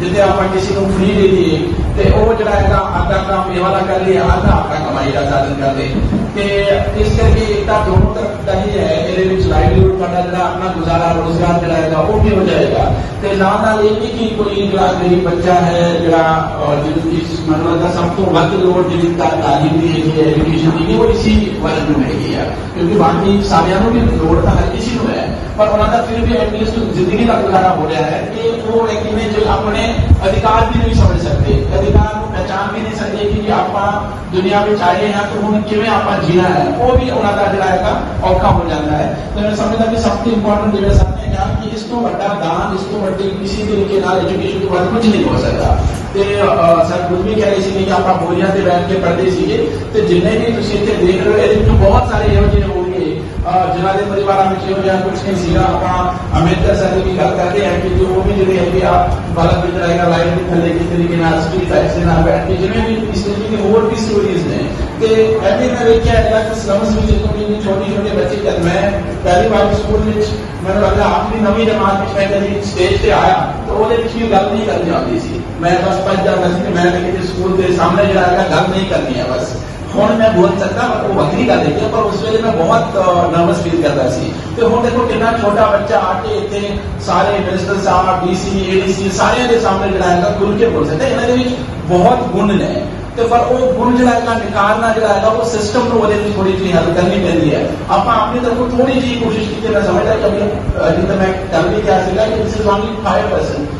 ਜਿੱਥੇ ਆਪਾਂ ਕਿਸੇ ਨੂੰ ਫ੍ਰੀ ਦੇ ਦਈਏ ਤੇ ਉਹ ਜਿਹੜਾ ਹੈਗਾ ਅੱਧਾ ਕੰਮ ਇਹ ਵਾਲਾ ਕਰ ਲਈਏ ਆਧਾ ਆਪਣਾ ਕਮਾਈ ਦਾ ਸਾਧਨ ਕਰ ਲੇ ਤੇ ਇਸ ਕਰਕੇ ਇੱਕ ਦੋਨੋਂ ਤਰਫ ਦਾ ਹੀ ਹੈ ਇਹਦੇ ਵਿੱਚ ਲਾਈਵਲੀਹੁੱਡ ਤੁਹਾਡਾ ਜਿਹੜਾ ਆਪਣਾ ਗੁਜ਼ਾਰਾ ਰੋਜ਼ਗਾਰ ਜਿਹੜਾ ਹੈਗਾ ਉਹ ਵੀ ਹੋ ਜਾਏਗਾ। ਤੇ ਨਾਲ ਨਾਲ ਇਹ ਵੀ ਕਿ ਕੋਈ ਜਿਹੜਾ ਗਰੀਬ ਬੱਚਾ ਹੈ ਜਿਹੜਾ ਅਹ, ਜਿਹਨੂੰ ਇਸ ਮਤਲਬ ਦਾ ਸਭ ਤੋਂ ਵੱਧ ਲੋੜ ਜਿਹੜੀ ਤਾਂ ਤਾਲੀਮ ਦੀ ਹੈਗੀ ਹੈ ਐਜੂਕੇਸ਼ਨ ਦੀ ਉਹ ਇਸੀ ਵਰਗ ਨੂੰ ਹੈਗੀ ਆ। ਕਿਉਂਕਿ ਬਾਕੀ ਸਾਰਿਆਂ ਨੂੰ ਵੀ ਲੋੜ ਤਾਂ ਹਰ ਕਿਸੇ ਨੂੰ پر انہوں کا پھر بھی ایٹلیسٹ زندگی کا گزارا ہو رہا ہے کہ وہ ایک اپنے ادھکار بھی نہیں سمجھ سکتے ادھکار کو پہچان بھی نہیں سکتے کہ آپ دنیا میں چاہیے ہیں تو ہوں کیویں آپ جینا ہے؟ وہ بھی انہوں کا جڑا ہے اوکھا ہو جاتا ہے۔ تو میں سمجھتا کہ سب سے امپورٹنٹ میرے سامنے کیا کہ اس کو بڑا دان، اس کو بڑی کسی طریقے نال ایجوکیشن کے بعد کچھ نہیں ہو سکتا۔ سر خود بھی کہہ رہی سی کہ آپ بولیاں بیٹھ کے پڑھتے سیے تو جنہیں بھی تسی تے دیکھ رہے ہو بہت سارے یہو جہے ਹੋ ਪਰਿਵਾਰਾਂ ਵਿੱਚ ਇਹੋ ਜਿਹਾ ਕੁਝ ਨਹੀਂ ਸੀਗਾ ਆਪਾਂ ਅੰਬੇਦਕਰ ਸਰ ਦੀ ਗੱਲ ਕਰਦੇ ਹਾਂ ਕਿ ਜੋ ਵੀ ਜਿਹੜੇ ਹੈਗੇ ਆ, ਬਾਲਕ ਵਿੱਚ ਰਹੇਗਾ ਲਾਈਟ ਦੇ ਥੱਲੇ ਕਿਸ ਤਰੀਕੇ ਨਾਲ ਸਟਰੀਟ ਟਾਈਪਸ ਦੇ ਨਾਲ ਬੈਠ ਕੇ, ਜਿਵੇਂ ਵੀ ਇਸ ਦੀ ਹੋਰ ਵੀ ਸਟੋਰੀਜ਼ ਨੇ। ਤੇ ਐਵੇਂ ਮੈਂ ਵੇਖਿਆ ਹੈਗਾ ਕਿ ਸਲਮਸ ਵਿੱਚ ਜਦੋਂ ਵੀ ਛੋਟੀ ਛੋਟੇ ਬੱਚੇ ਜਦ ਮੈਂ ਪਹਿਲੀ ਵਾਰ ਸਕੂਲ ਵਿੱਚ, ਮੈਨੂੰ ਲੱਗਾ ਆਪਣੀ ਨਵੀਂ ਜਮਾਤ ਵਿੱਚ ਮੈਂ ਕਦੀ ਸਟੇਜ ਤੇ ਆਇਆ, ਤਾਂ ਉਹਦੇ ਵਿੱਚ ਵੀ ਗੱਲ ਨਹੀਂ ਕਰਨੀ ਆਉਂਦੀ ਸੀ। ਮੈਂ ਬਸ ਭੱਜ ਜਾਂਦਾ ਸੀ, ਮੈਂ ਕਿਤੇ ਸਕੂਲ ਦੇ ਸਾਹਮਣੇ ਜਿਹੜਾ ਹੈਗਾ, ਗੱਲ ਨਹੀਂ ਕਰਨੀ ਹੈ ਬਸ। ہوں میں بول سکتا ہوں، وہ بکری کا دیکھیے، پر اس ویلے میں بہت نروس فیل کرتا سی۔ تو ہوں دیکھو کتنا چھوٹا بچہ آ کے اتنے سارے منسٹر صاحب ڈی سی، اے ڈی سی، سارے کے سامنے جڑا ہے کھل کے بول سکتے یہاں کے بہت گن نے تو پر وہ گن جڑا ہے نکالنا جڑا ہے وہ سسٹم نو وہ تھوڑی جی حل کرنی پہنتی ہے۔ آپ اپنی طرف تھوڑی جی کوشش کی میں سمجھتا کہ ابھی جتنا میں کر بھی کیا سکتا کہ دس از اونلی فائیو پرسینٹ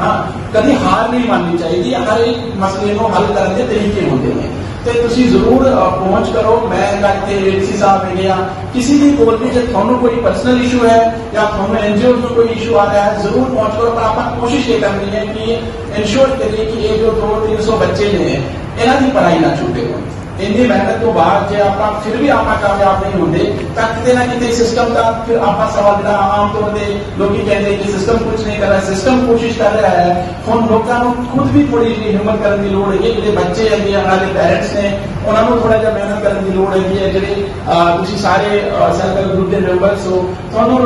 ہاں کبھی ہار نہیں ماننی چاہیے ہر ایک مسئلے کو حل کرنے کے طریقے ہوتے ہیں۔ تو تھی ضرور پہنچ کرو۔ میں کہ صاحب نے یا کسی بھی بول میں جب تھوڑا کوئی پرسنل ایشو ہے یا تھانوں این جی اوز میں کوئی ایشو آ رہا ہے، ضرور پہنچ کرو۔ پر آپ کوشش یہ کرنی ہے کہ انشور کریے کہ یہ جو دو تین سو بچے جو ہیں یہاں کی پڑھائی نہ چھوٹے ہوئے ਇੰਨੀ ਮਿਹਨਤ ਤੋਂ ਬਾਅਦ ਜੇ ਆਪਾਂ ਫਿਰ ਵੀ ਆਪਾਂ ਕਾਮਯਾਬ ਨਹੀਂ ਹੁੰਦੇ, ਤਾਂ ਕਿਤੇ ਨਾ ਕਿਤੇ ਸਿਸਟਮ ਦਾ ਫਿਰ ਆਪਾਂ ਸਵਾਲ ਜਿਹੜਾ ਆਮ ਤੌਰ ਤੇ ਲੋਕੀ ਕਹਿੰਦੇ ਕਿ ਸਿਸਟਮ ਕੁਝ ਨਹੀਂ ਕਰ ਰਿਹਾ ਸਿਸਟਮ ਕੋਸ਼ਿਸ਼ ਕਰ ਰਿਹਾ ਹੈ। ਹੁਣ ਲੋਕਾਂ ਨੂੰ ਖੁਦ ਵੀ ਥੋੜੀ ਜਿਹੀ ਹਿੰਮਤ ਕਰਨ ਦੀ ਲੋੜ ਹੈ, ਜਿਹੜੇ ਬੱਚੇ ਹੈਗੇ ਆ, ਉਹਨਾਂ ਦੇ ਪੈਰੈਂਟਸ ਨੇ, ਉਹਨਾਂ ਨੂੰ ਥੋੜਾ ਜਿਹਾ ਮਿਹਨਤ ਕਰਨ ਦੀ ਲੋੜ ਹੈਗੀ ਹੈ, ਜਿਹੜੇ ਤੁਸੀਂ ਸਾਰੇ ਸਰਕਲ ਗਰੁੱਪ ਦੇ ਮੈਂਬਰਸ ਹੋ ਤੁਹਾਨੂੰ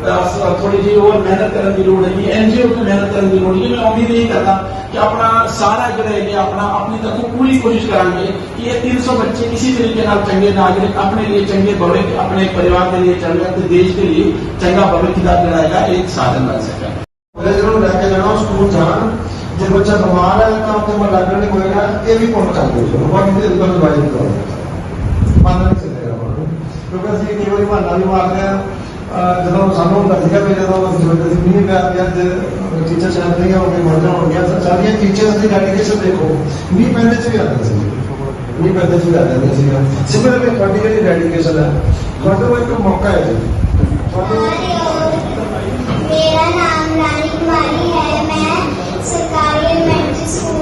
ਅਹ, ਥੋੜੀ ਜਿਹੀ ਹੋਰ ਮਿਹਨਤ ਕਰਨ ਦੀ ਲੋੜ ਹੈਗੀ ਐਨਜੀਓ ਨੂੰ ਮਿਹਨਤ ਕਰਨ ਦੀ ਲੋੜ ਹੈ ਮੈਂ ਉਮੀਦ ਇਹ ਕਰਦਾ ਕਿ ਆਪਣਾ ਸਾਰਾ ਜਿਹੜਾ ਹੈਗਾ ਆਪਣਾ ਆਪਣੀ ਤਰਫੋਂ ਪੂਰੀ ਕੋਸ਼ਿਸ਼ ਕਰਾਂਗੇ ਕਿ ਇਹ 300 ਬੱਚੇ ਕਿਸੇ ਤਰੀਕੇ ਨਾਲ ਚੰਗੇ ਨਾਗਰਿਕ ਆਪਣੇ ਲਈ ਚੰਗੇ ਭਵਿੱਖ ਆਪਣੇ ਪਰਿਵਾਰ ਦੇ ਲਈ ਚੰਗਾ ਤੇ ਦੇਸ਼ ਦੇ ਲਈ ਚੰਗਾ ਭਵਿੱਖ ਦਾ ਜਿਹੜਾ ਹੈਗਾ ਇਹ ਇੱਕ ਸਾਧਨ ਬਣ ਸਕਣ ਉਹਦੇ ਜਿਹਨੂੰ ਲੈ ਕੇ ਜਾਣਾ ਸਕੂਲ ਜਾਣ ਜੇ ਬੱਚਾ ਬਿਮਾਰ ਹੈ ਤਾਂ ਉੱਥੇ ਮੈਂ ਲੱਗਣ ਨਹੀਂ ਹੋਏਗਾ ਇਹ ਵੀ ਪੁੰਨ ਕਰ ਦਿਓ ਚਲੋ ਬਾਕੀ ਦੇ ਉੱਪਰ ਦਵਾਈ ਨਹੀਂ ਕਰੋ ਮੰਨ ਨਹੀਂ ਚੱਲੇਗਾ ਹੁਣ। ਕਿਉਂਕਿ ਅਸੀਂ ਕਈ ਵਾਰੀ ਬਹਾਨਾ ਵੀ ਮਾਰਦੇ ਆ ਅਹ ਜਦੋਂ ਸਾਨੂੰ ਹੁੰਦਾ ਸੀਗਾ ਵੀ ਜਦੋਂ ਅਸੀਂ ਸੋਚਦੇ ਸੀ ਮੀਂਹ ਪਿਆ ਪਿਆ ਅੱਜ ਟੀਚਰ ਚੱਲ ਰਹੀਆਂ ਹੋ ਗਈ ਮਰਦਾਂ ਹੋ ਗਿਆ ਸਾਰੀਆਂ ਟੀਚਰਸ ਦੀ ਡੈਡੀਕੇਸ਼ਨ ਦੇਖੋ ਮੀਂਹ ਪੈਂਦੇ ਚ ਵੀ ਆਉਂਦੇ ਸੀ ਮੀਂਹ ਪੈਂਦੇ ਚ ਵੀ ਆ ਜਾਂਦੇ ਸੀ ਸਿਮਰਲੀ ਤੁਹਾਡੀ ਜਿਹੜੀ ਡੈਡੀਕੇਸ਼ਨ ਹੈ ਤੁਹਾਡੇ ਕੋਲ ਇੱਕ ਮੌਕਾ ਹੈ ਜੀ ਤੁਹਾਨੂੰ ਮੇਰਾ ਨਾਮ ਰਾਣੀ ਕੁਮਾਰੀ ਹੈ ਮੈਂ ਸਰਕਾਰੀ ਐਲੀਮੈਂਟਰੀ ਸਕੂਲ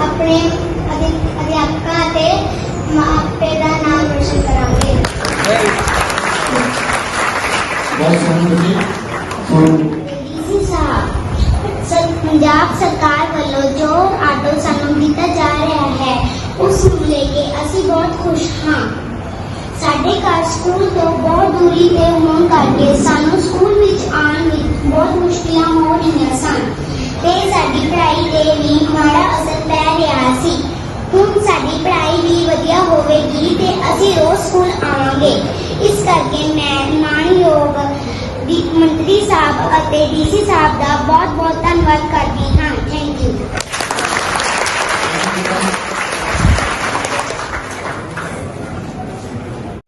ਆਪਣੇ ਅਧਿ- ਅਧਿਆਪਕਾਂ ਅਤੇ ਮਾਪੇ ਦਾ ਨਾਮ ਰੋਸ਼ਨ ਕਰਾਂਗੇ ਬਹੁਤ ਸੋਹਣੀ ਬੱਚੀ ਸੋ ਡੀਸੀ ਸਾਹਿਬ ਸਰ ਪੰਜਾਬ ਸਰਕਾਰ ਵੱਲੋਂ ਜੋ ਆਟੋ ਸਾਨੂੰ ਦਿੱਤਾ ਜਾ ਰਿਹਾ ਹੈ ਉਸ ਨੂੰ ਲੈ ਕੇ ਅਸੀਂ ਬਹੁਤ ਖੁਸ਼ ਹਾਂ ਸਾਡੇ ਘਰ ਸਕੂਲ ਤੋਂ ਬਹੁਤ ਦੂਰੀ ਤੇ ਹੋਣ ਕਰਕੇ ਸਾਨੂੰ ਸਕੂਲ ਵਿੱਚ ਆਉਣ ਵਿੱਚ ਮੈਂ ਮਾਣਯੋਗ ਦੀ ਮੰਤਰੀ ਸਾਹਿਬ ਅਤੇ ਡੀਸੀ ਸਾਹਿਬ ਦਾ ਬਹੁਤ ਬਹੁਤ ਧੰਨਵਾਦ ਕਰਦੀ ਹਾਂ। ਥੈਂਕ ਯੂ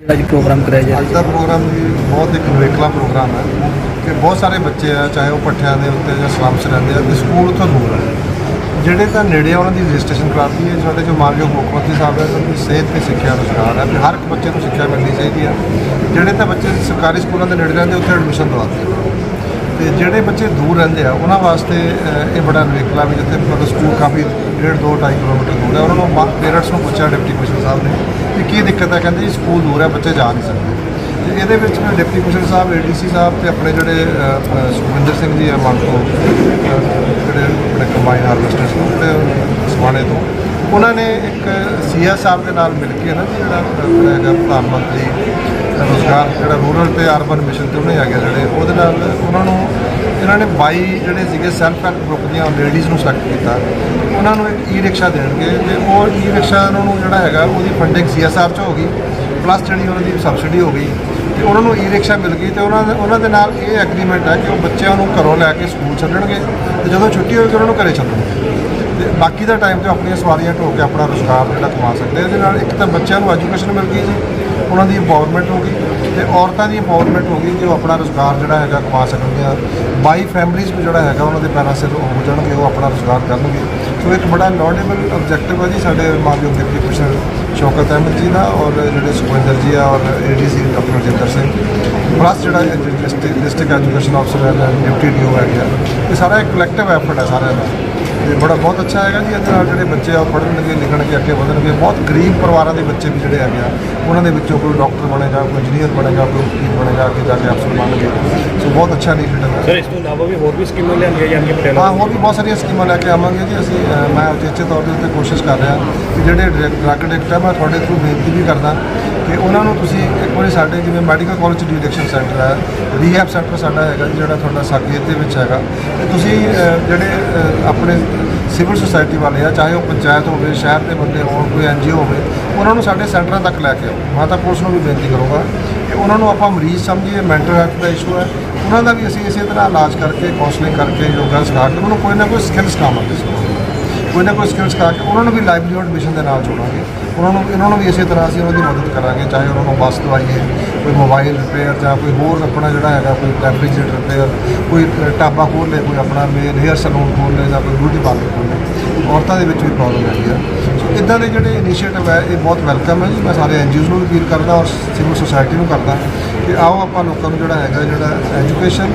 ਅੱਜ ਪ੍ਰੋਗਰਾਮ ਕਰਾਇਆ ਜਾ ਅੱਜ ਦਾ ਪ੍ਰੋਗਰਾਮ ਬਹੁਤ ਇੱਕ ਨਿਵੇਕਲਾ ਪ੍ਰੋਗਰਾਮ ਹੈ ਕਿ ਬਹੁਤ ਸਾਰੇ ਬੱਚੇ ਆ ਚਾਹੇ ਉਹ ਪੱਠਿਆਂ ਦੇ ਉੱਤੇ ਜਾਂ ਸਲਮਸ ਰਹਿੰਦੇ ਆ ਤੇ ਸਕੂਲ ਤੋਂ ਦੂਰ ਹੈ ਜਿਹੜੇ ਤਾਂ ਨੇੜੇ ਆ, ਉਹਨਾਂ ਦੀ ਰਜਿਸਟ੍ਰੇਸ਼ਨ ਕਰਾਤੀ ਹੈ, ਸਾਡੇ ਜੋ ਮਾਨਯੋਗ ਮੁੱਖ ਮੰਤਰੀ ਸਾਹਿਬ ਹੈ, ਉਹਨਾਂ ਦੀ ਸਿਹਤ ਤੇ ਸਿੱਖਿਆ ਰੁਜ਼ਗਾਰ ਹੈ, ਵੀ ਹਰ ਇੱਕ ਬੱਚੇ ਨੂੰ ਸਿੱਖਿਆ ਮਿਲਣੀ ਚਾਹੀਦੀ ਹੈ। ਜਿਹੜੇ ਤਾਂ ਬੱਚੇ ਸਰਕਾਰੀ ਸਕੂਲਾਂ ਦੇ ਨੇੜੇ ਰਹਿੰਦੇ, ਉੱਥੇ ਐਡਮਿਸ਼ਨ ਦਵਾਤੀ ਤੇ ਜਿਹੜੇ ਬੱਚੇ ਦੂਰ ਰਹਿੰਦੇ ਆ, ਉਹਨਾਂ ਵਾਸਤੇ ਇਹ ਬੜਾ ਨਿਵੇਕਲਾ ਵੀ ਜਿੱਥੇ ਮਤਲਬ ਸਕੂਲ ਕਾਫੀ ਡੇਢ ਦੋ, ਢਾਈ ਕਿਲੋਮੀਟਰ ਦੂਰ ਹੈ। ਉਹਨਾਂ ਨੂੰ ਪੇਰੈਂਟਸ ਨੂੰ ਪੁੱਛਿਆ, ਡਿਪਟੀ ਕਮਿਸ਼ਨਰ ਸਾਹਿਬ ਨੇ ਕਿ ਕੀ ਦਿੱਕਤ ਹੈ? ਕਹਿੰਦੇ ਜੀ, ਸਕੂਲ ਦੂਰ ਹੈ, ਬੱਚੇ ਜਾ ਨਹੀਂ ਸਕਦੇ। ਤੇ ਇਹਦੇ ਵਿੱਚ ਫਿਰ ਡਿਪਟੀ ਕਮਿਸ਼ਨਰ ਸਾਹਿਬ ਏਡੀਸੀ ਸਾਹਿਬ ਤੇ ਆਪਣੇ ਜਿਹੜੇ ਸੁਖਵਿੰਦਰ ਸਿੰਘ ਜੀ ਆ ਮਨ ਤੋਂ ਜਿਹੜੇ ਆਪਣੇ ਕੰਬਾਈਨ ਹਾਰਵੈਸਟਰਸ ਤੋਂ ਜਿਹੜੇ ਸਮਾਣੇ ਤੋਂ, ਉਹਨਾਂ ਨੇ ਇੱਕ ਸੀਐਸ ਸਾਹਿਬ ਦੇ ਨਾਲ ਮਿਲ ਕੇ ਨਾ ਜਿਹੜਾ ਆਪਣਾ ਹੈਗਾ ਪ੍ਰਧਾਨ ਮੰਤਰੀ ਰੋਜ਼ਗਾਰ, ਜਿਹੜਾ ਰੂਰਲ ਤੇ ਅਰਬਨ ਮਿਸ਼ਨ ਤੇ ਉਹਨੇ ਹੈਗੇ ਜਿਹੜੇ, ਉਹਦੇ ਨਾਲ ਉਹਨਾਂ ਨੂੰ, ਇਹਨਾਂ ਨੇ 22 ਜਿਹੜੇ ਸੀਗੇ ਸੈਲਫ ਹੈਲਪ ਗਰੁੱਪ ਦੀਆਂ ਲੇਡੀਜ਼ ਨੂੰ ਸਿਲੈਕਟ ਕੀਤਾ। ਉਹਨਾਂ ਨੂੰ ਇੱਕ ਈ ਰਿਕਸ਼ਾ ਦੇਣਗੇ ਤੇ ਉਹ ਈ ਰਿਕਸ਼ਾ ਉਹਨਾਂ ਨੂੰ ਜਿਹੜਾ ਹੈਗਾ, ਉਹਦੀ ਫੰਡਿੰਗ ਸੀਐਸਆਰ ਚ ਹੋ ਗਈ ਪਲੱਸ ਜਿਹੜੀ ਉਹਨਾਂ ਦੀ ਸਬਸਿਡੀ ਹੋ ਗਈ, ਤੇ ਉਹਨਾਂ ਨੂੰ ਈ ਰਿਕਸ਼ਾ ਮਿਲ ਗਈ ਤੇ ਉਹਨਾਂ ਦੇ ਉਹਨਾਂ ਦੇ ਨਾਲ ਇਹ ਐਗਰੀਮੈਂਟ ਹੈ ਕਿ ਉਹ ਬੱਚਿਆਂ ਨੂੰ ਘਰੋਂ ਲੈ ਕੇ ਸਕੂਲ ਛੱਡਣਗੇ। ਤੇ ਜਦੋਂ ਛੁੱਟੀ ਹੋਵੇ ਉਹਨਾਂ ਨੂੰ ਘਰੇ ਛੱਡਣਗੇ ਤੇ ਬਾਕੀ ਦਾ ਟਾਈਮ ਤੇ ਉਹ ਆਪਣੀਆਂ ਸਵਾਰੀਆਂ ਢੋ ਕੇ ਆਪਣਾ ਰੁਜ਼ਗਾਰ ਜਿਹੜਾ ਕਮਾ ਸਕਦੇ ਇਹਦੇ ਨਾਲ ਇੱਕ ਤਾਂ ਬੱਚਿਆਂ ਨੂੰ ਐਜੂਕੇਸ਼ਨ ਮਿਲ ਗਈ ਜੀ, ਉਹਨਾਂ ਦੀ ਇੰਪਾਵਰਮੈਂਟ ਹੋ ਗਈ ਤੇ ਔਰਤਾਂ ਦੀ ਇੰਪਾਵਰਮੈਂਟ ਹੋ ਗਈ ਕਿ ਉਹ ਆਪਣਾ ਰੁਜ਼ਗਾਰ ਜਿਹੜਾ ਹੈਗਾ ਕਮਾ ਸਕਣਗੀਆਂ। ਬਾਈ ਫੈਮਿਲੀਜ਼ ਨੂੰ ਜਿਹੜਾ ਹੈਗਾ ਉਹਨਾਂ ਦੇ ਪੈਰਾਂ ਸਿਰ ਹੋ ਜਾਣਗੇ, ਉਹ ਆਪਣਾ ਰੁਜ਼ਗਾਰ ਕਰਨਗੇ। ਸੋ ਇੱਕ ਬੜਾ ਲਾਡੇਬਲ ਆਬਜੈਕਟਿਵ ਹੈ ਜੀ ਸਾਡੇ ਮਾਨਯੋਗ ਡਿਪਟੀ ਕਮਿਸ਼ਨਰ ਸ਼ੌਕਤ ਅਹਿਮਦ ਜੀ ਦਾ ਔਰ ਜਿਹੜੇ ਸੁਖਵਿੰਦਰ ਜੀ ਆ ਔਰ ADC doctor Jinder Singh. Plus ਜਿਹੜਾ ਡਿਸਟ੍ਰਿਕਟ ਐਜੂਕੇਸ਼ਨ ਅਫਸਰ ਹੈ ਡਿਪਟੀ ਡੀਓ ਹੈ ਗਿਆ। ਇਹ ਸਾਰਾ ਇੱਕ ਕਲੈਕਟਿਵ ਐਫਰਟ ਹੈ ਸਾਰਿਆਂ ਦਾ। ਇਹ ਬੜਾ ਬਹੁਤ ਅੱਛਾ ਹੈਗਾ ਜੀ ਇਹਦੇ ਨਾਲ ਜਿਹੜੇ ਬੱਚੇ ਆ ਪੜ੍ਹਨਗੇ ਲਿਖਣਗੇ ਅੱਗੇ ਵਧਣਗੇ। ਬਹੁਤ ਗਰੀਬ ਪਰਿਵਾਰਾਂ ਦੇ ਬੱਚੇ ਵੀ ਜਿਹੜੇ ਹੈਗੇ ਆ ਉਹਨਾਂ ਦੇ ਵਿੱਚੋਂ ਕੋਈ ਡਾਕਟਰ ਬਣੇਗਾ ਕੋਈ ਇੰਜੀਨੀਅਰ ਬਣੇਗਾ ਕੋਈ ਵਕੀਲ ਬਣੇਗਾ ਅੱਗੇ ਜਾ ਕੇ ਅਫਸਰ ਬਣਨਗੇ। ਸੋ ਬਹੁਤ ਅੱਛਾ ਇਨੀਸ਼ੀਏਟਿਵ ਹੈ। ਸਰ ਇਸ ਤੋਂ ਇਲਾਵਾ ਵੀ ਹੋਰ ਵੀ ਸਕੀਮਾਂ ਲਿਆਂਦੀਆਂ ਜਾਣਗੀਆਂ ਪਟਿਆਲਾ ਹਾਂ ਹੋਰ ਵੀ ਬਹੁਤ ਸਾਰੀਆਂ ਸਕੀਮਾਂ ਲੈ ਕੇ ਆਵਾਂਗੇ ਜੀ। ਅਸੀਂ ਮੈਂ ਉਚੇਚੇ ਤੌਰ ਦੇ ਉੱਤੇ ਕੋਸ਼ਿਸ਼ ਕਰ ਰਿਹਾ ਕਿ ਜਿਹੜੇ ਡਰੱਗ ਐਡਿਕਟ ਹੈ ਮੈਂ ਤੁਹਾਡੇ ਥਰੂ ਬੇਨਤੀ ਵੀ ਕਰਦਾ ਕਿ ਉਹਨਾਂ ਨੂੰ ਤੁਸੀਂ ਇੱਕ ਵਾਰੀ ਸਾਡੇ ਜਿਵੇਂ ਮੈਡੀਕਲ ਕਾਲਜ ਡੀਡਿਕਸ਼ਨ ਸੈਂਟਰ ਹੈ, ਰੀਹੈਬ ਸੈਂਟਰ ਸਾਡਾ ਹੈਗਾ ਜੀ, ਜਿਹੜਾ ਤੁਹਾਡਾ ਸਾਕੇਤ ਦੇ ਵਿੱਚ ਹੈਗਾ। ਤੇ ਤੁਸੀਂ ਜਿਹੜੇ ਆਪਣੇ ਸਿਵਲ ਸੁਸਾਇਟੀ ਵਾਲੇ ਆ, ਚਾਹੇ ਉਹ ਪੰਚਾਇਤ ਹੋਵੇ, ਸ਼ਹਿਰ ਦੇ ਬੰਦੇ ਹੋਣ, ਕੋਈ ਐਨਜੀਓ ਹੋਵੇ, ਉਹਨਾਂ ਨੂੰ ਸਾਡੇ ਸੈਂਟਰਾਂ ਤੱਕ ਲੈ ਕੇ ਆਓ। ਮੈਂ ਤਾਂ ਪੁਲਿਸ ਨੂੰ ਵੀ ਬੇਨਤੀ ਕਰੂੰਗਾ ਕਿ ਉਹਨਾਂ ਨੂੰ ਆਪਾਂ ਮਰੀਜ਼ ਸਮਝੀਏ ਮੈਂਟਲ ਹੈਲਥ ਦਾ ਇਸ਼ੂ ਹੈ। ਉਹਨਾਂ ਦਾ ਵੀ ਅਸੀਂ ਇਸੇ ਤਰ੍ਹਾਂ ਇਲਾਜ ਕਰਕੇ ਕਾਉਂਸਲਿੰਗ ਕਰਕੇ, ਯੋਗਾ ਸਿਖਾ ਕੇ, ਉਹਨਾਂ ਨੂੰ ਕੋਈ ਨਾ ਕੋਈ ਸਕਿੱਲ ਸਿਖਾਵਾਂਗੇ ਕੋਈ ਨਾ ਕੋਈ ਸਕਿੱਲ ਸਿਖਾ ਕੇ ਉਹਨਾਂ ਨੂੰ ਵੀ ਲਾਈਵਲੀਹੁੱਡ ਮਿਸ਼ਨ ਦੇ ਨਾਲ ਜੋੜਾਂਗੇ। ਉਹਨਾਂ ਨੂੰ ਇਹਨਾਂ ਨੂੰ ਵੀ ਇਸੇ ਤਰ੍ਹਾਂ ਅਸੀਂ ਉਹਨਾਂ ਦੀ ਮਦਦ ਕਰਾਂਗੇ ਚਾਹੇ ਉਹਨਾਂ ਨੂੰ ਬੱਸ ਦਵਾਈਏ ਕੋਈ ਮੋਬਾਈਲ ਰਿਪੇਅਰ ਜਾਂ ਕੋਈ ਹੋਰ ਆਪਣਾ ਜਿਹੜਾ ਹੈਗਾ ਕੋਈ ਰੈਫਰੀਜਰੇਟਰ ਰਿਪੇਅਰ ਕੋਈ ਅ, ਢਾਬਾ ਖੋਲ੍ਹ ਲੇ ਕੋਈ ਆਪਣਾ ਮੇਨ ਹੇਅਰ ਸਲੂਨ ਖੋਲ੍ਹ ਲੇ ਜਾਂ ਕੋਈ ਬਿਊਟੀ ਪਾਰਲਰ ਖੋਲ੍ਹ। ਲੇ ਔਰਤਾਂ ਦੇ ਵਿੱਚ ਵੀ ਪ੍ਰੋਬਲਮ ਹੈਗੀ ਆ। ਸੋ ਇਦਾਂ ਦੇ ਜਿਹੜੇ ਇਨੀਸ਼ੀਏਟਿਵ ਹੈ ਇਹ ਬਹੁਤ ਵੈਲਕਮ ਹੈ ਜੀ। ਮੈਂ ਸਾਰੇ ਐਨਜੀਓਜ਼ ਨੂੰ ਵੀ ਅਪੀਲ ਕਰਦਾ ਔਰ ਸਿਵਲ ਸੁਸਾਇਟੀ ਨੂੰ ਕਰਦਾ। ਕਿ ਆਓ ਆਪਾਂ ਲੋਕਾਂ ਨੂੰ ਜਿਹੜਾ ਹੈਗਾ ਜਿਹੜਾ ਐਜੂਕੇਸ਼ਨ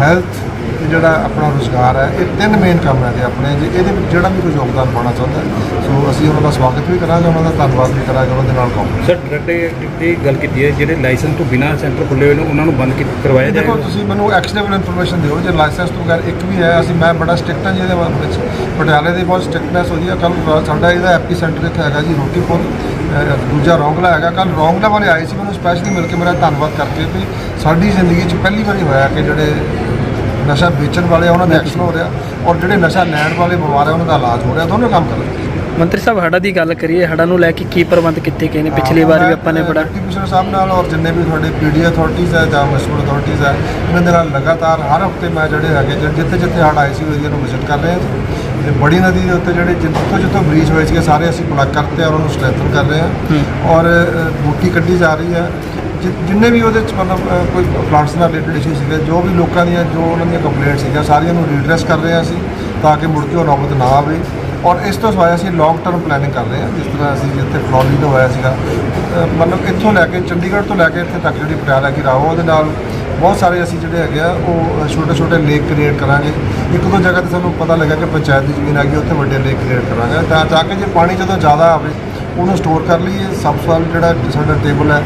ਹੈਲਥ ਜਿਹੜਾ ਆਪਣਾ ਰੁਜ਼ਗਾਰ ਹੈ ਇਹ ਤਿੰਨ ਮੇਨ ਕੰਮ ਹੈਗੇ ਆਪਣੇ ਜੇ ਇਹਦੇ ਵਿੱਚ ਜਿਹੜਾ ਵੀ ਕੋਈ ਯੋਗਦਾਨ ਪਾਉਣਾ ਚਾਹੁੰਦਾ ਹੈ, ਸੋ ਅਸੀਂ ਉਹਨਾਂ ਦਾ ਸਵਾਗਤ ਵੀ ਕਰਾਂਗੇ ਉਹਨਾਂ ਦਾ ਧੰਨਵਾਦ ਵੀ ਕਰਾਂਗੇ ਉਹਨਾਂ ਦੇ ਨਾਲ ਕੰਮ ਸਰ ਡਾਇਰੈਕਟ ਦੀ ਗੱਲ ਕੀਤੀ ਹੈ ਜਿਹੜੇ ਲਾਇਸੈਂਸ ਤੋਂ ਬਿਨਾਂ ਸੈਂਟਰ ਖੁੱਲੇ ਹੋਏ ਨੇ ਉਹਨਾਂ ਨੂੰ ਬੰਦ ਕੀ ਕਰਵਾਇਆ ਦੇਖੋ ਜਾਏਗਾ? ਤੁਸੀਂ ਮੈਨੂੰ ਐਕਸ਼ਨੇਬਲ ਇਨਫੋਰਮੇਸ਼ਨ ਦਿਓ ਜੇ ਲਾਇਸੈਂਸ ਤੋਂ ਬਗੈਰ ਇੱਕ ਵੀ ਹੈ ਅਸੀਂ ਮੈਂ ਬੜਾ ਸਟ੍ਰਿਕਟ ਹਾਂ ਜੀ ਇਹਦੇ ਬਾਰੇ ਵਿੱਚ। ਪਟਿਆਲੇ ਦੀ ਬਹੁਤ ਸਟ੍ਰਿਕਟਨੈਸ ਹੋਈ ਹੈ ਕੱਲ ਸਾਡਾ ਇਹਦਾ ਐਪੀ ਸੈਂਟਰ ਇੱਥੇ ਹੈਗਾ ਜੀ ਰੋਟੀ ਪੁਰ ਦੂਜਾ ਰੌਂਗਲਾ ਹੈਗਾ। ਕੱਲ ਰੌਂਗਲਾ ਵਾਲੇ ਆਏ ਸੀ ਮੈਨੂੰ ਸਪੈਸ਼ਲੀ ਮਿਲ ਕੇ ਮੇਰਾ ਧੰਨਵਾਦ ਕਰਕੇ ਵੀ ਸਾਡੀ ਜ਼ਿੰਦਗੀ 'ਚ ਪਹਿਲੀ ਵਾਰੀ ਹੋਇਆ ਕਿ ਜਿਹੜੇ ਨਸ਼ਾ ਵੇਚਣ ਵਾਲੇ ਆ ਉਹਨਾਂ ਦਾ ਐਕਸ਼ਨ ਹੋ ਰਿਹਾ। ਔਰ ਜਿਹੜੇ ਨਸ਼ਾ ਲੈਣ ਵਾਲੇ ਬਿਮਾਰ ਆ ਉਹਨਾਂ ਦਾ ਇਲਾਜ ਹੋ ਰਿਹਾ ਦੋਨੋਂ ਕੰਮ ਕਰ ਰਹੇ ਮੰਤਰੀ ਸਾਹਿਬ ਹੜਾ ਦੀ ਗੱਲ ਕਰੀਏ ਹੜਾ ਨੂੰ ਲੈ ਕੇ ਕੀ ਪ੍ਰਬੰਧ ਕੀਤੇ ਗਏ ਨੇ? ਪਿਛਲੀ ਵਾਰ ਵੀ ਆਪਾਂ ਨੇ ਬੜਾ ਕਮਿਸ਼ਨਰ ਸਾਹਿਬ ਨਾਲ ਔਰ ਜਿੰਨੇ ਵੀ ਤੁਹਾਡੇ ਪੀਡੀ ਅਥਾਰਟੀਜ਼ ਹੈ ਜਾਂ ਮਿਊਨਿਸਪਲ ਅਥਾਰਟੀਜ਼ ਹੈ ਇਹਨਾਂ ਦੇ ਨਾਲ ਲਗਾਤਾਰ ਹਰ ਹਫ਼ਤੇ ਮੈਂ ਜਿਹੜੇ ਹੈਗੇ ਜਿ- ਜਿੱਥੇ ਜਿੱਥੇ ਹੜ੍ਹ ਆਏ ਸੀ ਉਹ ਏਰੀਆ ਨੂੰ ਵਿਜ਼ਿਟ ਕਰ ਰਹੇ ਹਾਂ। ਤੇ ਬੜੀ ਨਦੀ ਦੇ ਉੱਤੇ ਜਿਹੜੇ ਜਿੱਥੋਂ ਜਿੱਥੋਂ ਬ੍ਰੀਚ ਹੋਏ ਸੀਗੇ ਸਾਰੇ ਅਸੀਂ ਬਲਾਕ ਕਰਤੇ ਆ ਉਹਨਾਂ ਸਟ੍ਰੈਂਥਨ ਕਰ ਰਹੇ ਹਾਂ। ਔਰ ਅ, ਬੂਟੀ ਕੱਢੀ ਜਾ ਰਹੀ ਹੈ। ਜਿ- ਜਿੰਨੇ ਵੀ ਉਹਦੇ ਚ ਮਤਲਬ ਅ, ਕੋਈ ਪਲਾਂਟਸ ਨਾਲ ਰਿਲੇਟਡ ਇਸ਼ੂ ਸੀਗੇ ਜੋ ਵੀ ਲੋਕਾਂ ਦੀਆਂ ਜੋ ਉਹਨਾਂ ਦੀਆਂ ਕੰਪਲੇਂਟ ਸੀਗੀਆਂ ਸਾਰੀਆਂ ਨੂੰ ਰੀਡਰੈਸ ਕਰ ਰਹੇ ਹਾਂ ਅਸੀਂ ਤਾਂ ਕਿ ਮੁੜ ਕੇ ਉਹ ਨੌਬਤ ਨਾ ਆਵੇ। ਔਰ ਇਸ ਤੋਂ ਸਿਵਾਏ ਅਸੀਂ ਲੌਂਗ ਟਰਮ ਪਲੈਨਿੰਗ ਕਰ ਰਹੇ ਹਾਂ ਜਿਸ ਤਰ੍ਹਾਂ ਅਸੀਂ ਇੱਥੇ ਫਲੋਰੀ ਤੋਂ ਹੋਇਆ ਸੀਗਾ। ਅਹ ਮਤਲਬ ਇੱਥੋਂ ਲੈ ਕੇ ਚੰਡੀਗੜ੍ਹ ਤੋਂ ਲੈ ਕੇ ਇੱਥੇ ਤੱਕ ਜਿਹੜੀ ਪਟਿਆਲਾ ਕੀ ਰਾਹੋਂ ਉਹਦੇ ਨਾਲ ਬਹੁਤ ਸਾਰੇ ਅਸੀਂ ਜਿਹੜੇ ਹੈਗੇ ਆ ਉਹ ਛੋਟੇ ਛੋਟੇ ਲੇਕ ਕ੍ਰੀਏਟ ਕਰਾਂਗੇ। ਇੱਕ ਦੋ ਜਗ੍ਹਾ ਤੇ ਸਾਨੂੰ ਪਤਾ ਲੱਗਾ ਕਿ ਪੰਚਾਇਤ ਦੀ ਜ਼ਮੀਨ ਆ ਉੱਥੇ ਵੱਡੇ ਲੇਕ ਕ੍ਰੀਏਟ ਕਰਾਂਗੇ। ਤਾਂ ਤਾਂ ਕਿ ਜੇ ਪਾਣੀ ਜਦੋਂ ਜ਼ਿਆਦਾ ਆਵੇ ਉਹਨੂੰ ਸਟੋਰ ਕਰ ਲਈਏ। ਸਬਸੋਇਲ ਜਿਹੜਾ ਸਾਡਾ ਟੇਬਲ ਹੈ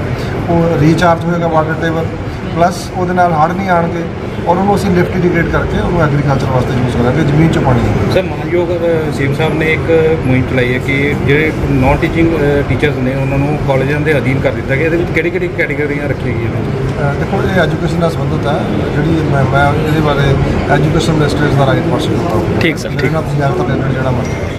ਉਹ ਰੀਚਾਰਜ ਹੋਏਗਾ ਵਾਟਰ ਟੇਬਲ ਪਲੱਸ ਉਹਦੇ ਨਾਲ ਹੜ੍ਹ ਨਹੀਂ ਆਣਗੇ ਔਰ ਉਹਨੂੰ ਅਸੀਂ ਲਿਫਟ ਇਰੀਗੇਟ ਕਰਕੇ ਉਹਨੂੰ ਐਗਰੀਕਲਚਰ ਵਾਸਤੇ ਯੂਜ਼ ਕਰਾਂਗੇ ਜ਼ਮੀਨ 'ਚ ਪਾਣੀ ਨਹੀਂ ਸਰ ਮਾਨਯੋਗ ਸੀਐਮ ਸਾਹਿਬ ਨੇ ਇੱਕ ਮੁਹਿੰਮ ਚਲਾਈ ਹੈ ਕਿ ਜਿਹੜੇ ਨਾਨ ਟੀਚਿੰਗ ਟੀਚਰਸ ਨੇ ਉਹਨਾਂ ਨੂੰ ਕਾਲਜਾਂ ਦੇ ਅਧੀਨ ਕਰ ਦਿੱਤਾ ਗਿਆ। ਇਹਦੇ ਵਿੱਚ ਕਿਹੜੀ ਕਿਹੜੀ ਕੈਟਾਗਰੀਆਂ ਰੱਖੀਆਂ ਗਈਆਂ ਦੇਖੋ ਇਹ ਐਜੂਕੇਸ਼ਨ ਨਾਲ ਸੰਬੰਧਿਤ ਹੈ। ਜਿਹੜੀ ਮੈਂ ਮੈਂ ਇਹਦੇ ਬਾਰੇ ਐਜੂਕੇਸ਼ਨ ਮਿਨਿਸਟਰ ਦਾ ਰਾਈਟ ਪਰਸਨ ਠੀਕ ਸਰ, ਠੀਕ। ਤੋਂ ਜਿਹੜਾ ਮਰਜ਼ੀ।